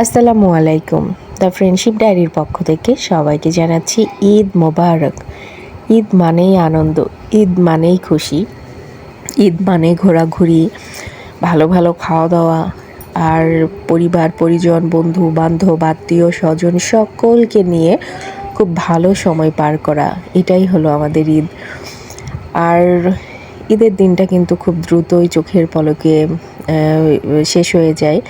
আসসালামু আলাইকুম। The friendship ডায়েরির পক্ষ থেকে সবাইকে জানাচ্ছি ঈদ মোবারক। ঈদ মানেই আনন্দ, ঈদ মানেই খুশি, ঈদ মানে ঘোরাঘুরি, ভালো ভালো খাওয়া দাওয়া আর পরিবার, পরিজন, বন্ধু, বান্ধব, আত্মীয়, স্বজন সকলকে নিয়ে খুব ভালো সময় পার করা, এটাই হলো আমাদের ঈদ। আর ঈদের দিনটা কিন্তু খুব দ্রুতই চোখের পলকে শেষ হয়ে যায়।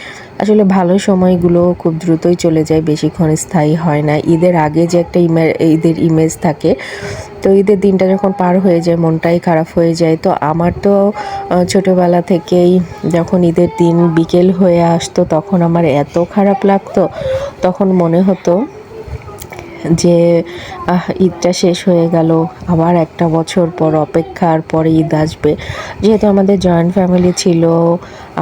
আসলে ভালো সময়গুলো খুব দ্রুতই চলে যায়, বেশিক্ষণ স্থায়ী হয় না। ঈদের আগে যে একটা ইমে, ঈদের ইমেজ থাকে, তো ঈদের দিনটা যখন পার হয়ে যায়, মনটাই খারাপ হয়ে যায়। তো আমার তো ছোটোবেলা থেকেই যখন ঈদের দিন বিকেল হয়ে আসতো, তখন আমার এত খারাপ লাগতো, তখন মনে হতো যে ঈদটা শেষ হয়ে গেল, আবার একটা বছর পর অপেক্ষার পরে ঈদ আসবে। যেহেতু আমাদের জয়েন্ট ফ্যামিলি ছিল,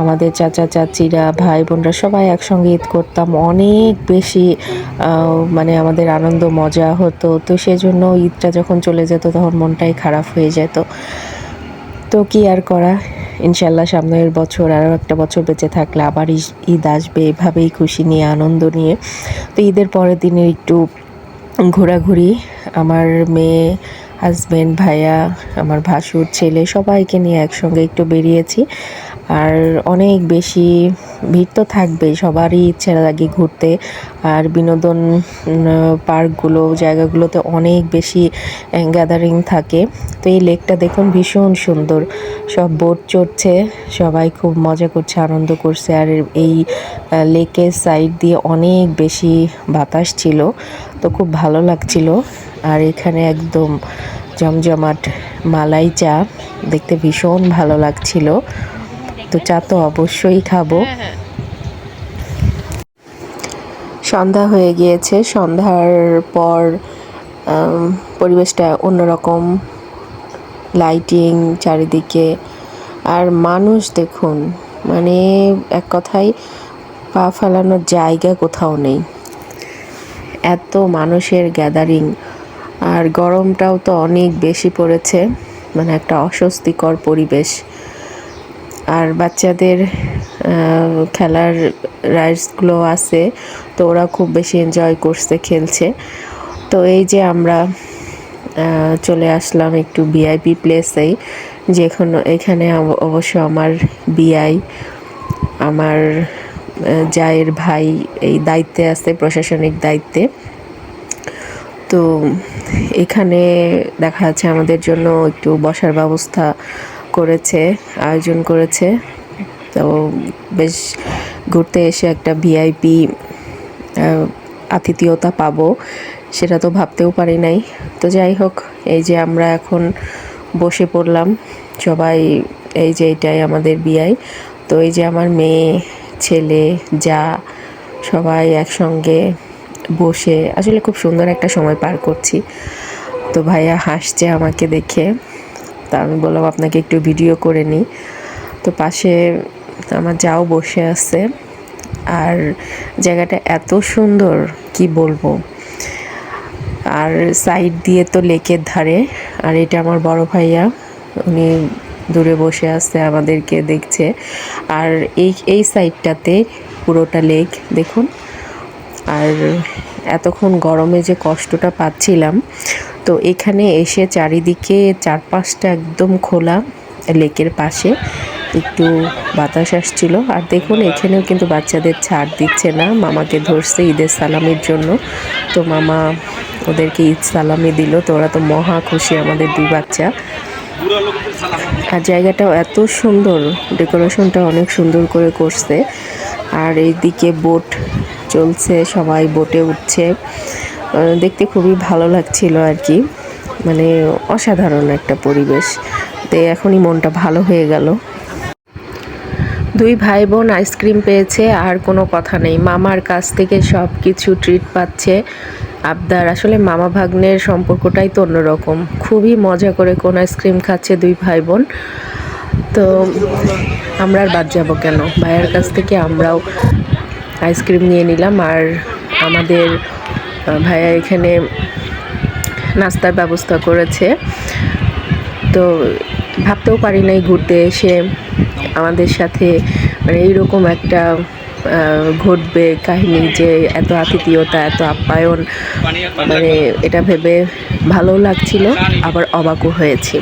আমাদের চাচা, চাচিরা, ভাই, বোনরা সবাই একসঙ্গে ঈদ করতাম। অনেক বেশি মানে আমাদের আনন্দ, মজা হতো। তো সেজন্য ঈদটা যখন চলে যেত, তখন মনটাই খারাপ হয়ে যেত। তো কি আর করা? ইনশাল্লাহ সামনের বছর আরও একটা বছর বেঁচে থাকলে আবার ঈদ আসবে। এভাবেই খুশি নিয়ে, আনন্দ নিয়ে। তো ঈদের পরের দিনে একটু ঘোরাঘুরি, আমার মেয়ে হাজবেন্ড ভাইয়া, আমার ভাসুর, ছেলে, সবাইকে নিয়ে একসঙ্গে একটু বেরিয়েছি। আর অনেক বেশি ভিড় তো থাকবেই, সবারই ইচ্ছে লাগে ঘুরতে। আর বিনোদন পার্কগুলো, জায়গাগুলোতে অনেক বেশি গ্যাদারিং থাকে। তো এই লেকটা দেখুন ভীষণ সুন্দর। সব বোট চড়ছে, সবাই খুব মজা করছে, আনন্দ করছে। আর এই লেকের সাইড দিয়ে অনেক বেশি বাতাস ছিল। তো খুব ভালো লাগছিল। আর এখানে একদম জমজমাট মালাই চা দেখতে ভীষণ ভালো লাগছিল। তো চা তো অবশ্যই খাব। সন্ধ্যা হয়ে গিয়েছে। সন্ধ্যার পর পরিবেশটা অন্যরকম। লাইটিং চারিদিকে। আর মানুষ দেখুন মানে এক কথায় পা ফেলানোর জায়গা কোথাও নেই। এত মানুষের গ্যাদারিং আর গরমটাও তো অনেক বেশি পড়েছে মানে একটা অস্বস্তিকর পরিবেশ। আর বাচ্চাদের খেলার রাইডসগুলো আছে, তো ওরা খুব বেশি এনজয় করছে, খেলছে। তো এই যে আমরা চলে আসলাম একটু ভিআইপি প্লেসেই যেখানে, এখানে অবশ্য আমার বিআই আমার জায়ের ভাই এই দায়িত্বে আছে, প্রশাসনিক দায়িত্বে। তো এখানে দেখা যাচ্ছে আমাদের জন্য একটু বসার ব্যবস্থা করেছে, আয়োজন করেছে। তো বেশ ঘুরতে এসে একটা ভিআইপি আতিথেয়তা পাবো সেটা তো ভাবতেও পারি নাই। তো যাই হোক, এই যে আমরা এখন বসে পড়লাম, সবাই এই যে এটাই আমাদের বিআই। তো এই যে আমার মেয়ে ছেলে, যা, সবাই একসঙ্গে বসে, আসলে খুব সুন্দর একটা সময় পার করছি। তো ভাইয়া হাসছে আমাকে দেখে। তা আমি বললাম, আপনাকে একটু ভিডিও করে নিই তো পাশে আমার যাও বসে আছে। আর জায়গাটা এত সুন্দর, কি বলব? আর সাইড দিয়ে তো লেকের ধারে। আর এটা আমার বড় ভাইয়া, উনি দূরে বসে আছে, আমাদেরকে দেখছে। আর এই এই সাইডটাতে পুরোটা লেক দেখুন। আর এতক্ষণ গরমে যে কষ্টটা পাচ্ছিলাম, তো এখানে এসে চারিদিকে চারপাশটা একদম খোলা লেকের পাশে। একটু বাতাস আসছিল। আর দেখুন, এখানেও কিন্তু বাচ্চাদের ছাড় দিচ্ছে না। মামাকে ধরছে ঈদের সালামের জন্য। তো মামা ওদেরকে ঈদ সালামি দিল। তো ওরা তো মহা খুশি আমাদের দুই বাচ্চা। আর জায়গাটাও এত সুন্দর, ডেকোরেশনটা অনেক সুন্দর করে করছে। আর এইদিকে বোট চলছে, সবাই বোটে উঠছে। দেখতে খুবই ভালো লাগছিল আর কি। মানে অসাধারণ একটা পরিবেশ। তো এখনই মনটা ভালো হয়ে গেল। দুই ভাই বোন আইসক্রিম পেয়েছে, আর কোনো কথা নেই। মামার কাছ থেকে সব কিছু ট্রিট পাচ্ছে আবদার। আসলে মামা ভাগ্নের সম্পর্কটাই তো অন্যরকম। খুবই মজা করে কোন আইসক্রিম খাচ্ছে দুই ভাই বোন তো আমরা আর বাদ যাব কেন? ভাইয়ের কাছ থেকে আমরাও আইসক্রিম নিয়ে নিলাম, আর আমাদের ভাইয়া এখানে নাস্তার ব্যবস্থা করেছে। তো ভাবতেও পারি নাই ঘুরতে এসে। আমাদের সাথে মানে এইরকম একটা ঘটবে কাহিনী যে এত আতিথেয়তা, এত আপ্যায়ন মানে এটা ভেবে ভালো লাগছিল, আবার অবাকও হয়েছি।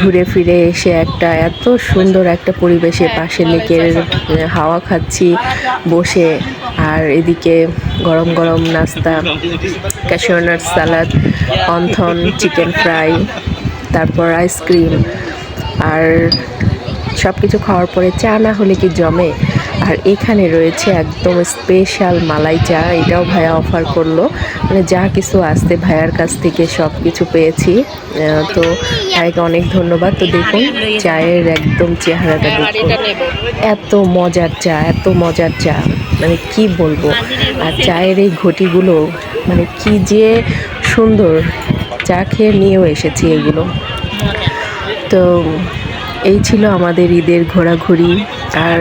ঘুরে ফিরে এসে একটা এত সুন্দর একটা পরিবেশে পাশে লেকের হাওয়া খাচ্ছি বসে, আর এদিকে গরম গরম নাস্তা cashew nut salad wonton chicken fry তারপর আইসক্রিম আর সব কিছু খাওয়ার পরে চা না হলে কি জমে? আর এখানে রয়েছে একদম স্পেশাল মালাই চা, এটাও ভাইয়া অফার করল। মানে যা কিছু আসতে ভাইয়ার কাছ থেকে সব কিছু পেয়েছি তো ভাইয়াকে অনেক ধন্যবাদ। তো দেখুন, চায়ের একদম চেহারাটা দেখুন। এত মজার চা, এত মজার চা। মানে কি বলব? আর চায়ের এই ঘটিগুলো মানে কি যে সুন্দর। চা খেয়ে নিয়েও এসেছি এগুলো। তো এই ছিল আমাদের ঈদের ঘোরাঘুরি। আর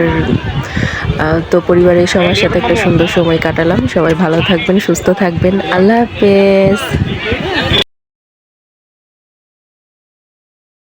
তো পরিবারের সবার সাথে একটা সুন্দর সময় কাটালাম। সবাই ভালো থাকবেন, সুস্থ থাকবেন। আল্লাহ হাফেজ।